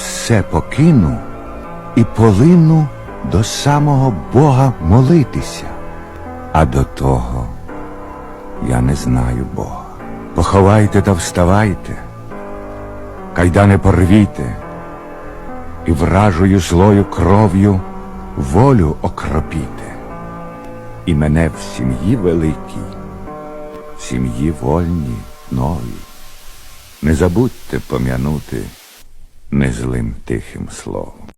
все покину і полину до самого Бога молитися, а до того я не знаю Бога. Поховайте та вставайте, кайдани порвіте, і вражою злою кров'ю волю окропіте, і мене в сім'ї великій, в сім'ї вольній, новій. Не забудьте пом'янути незлим тихим словом.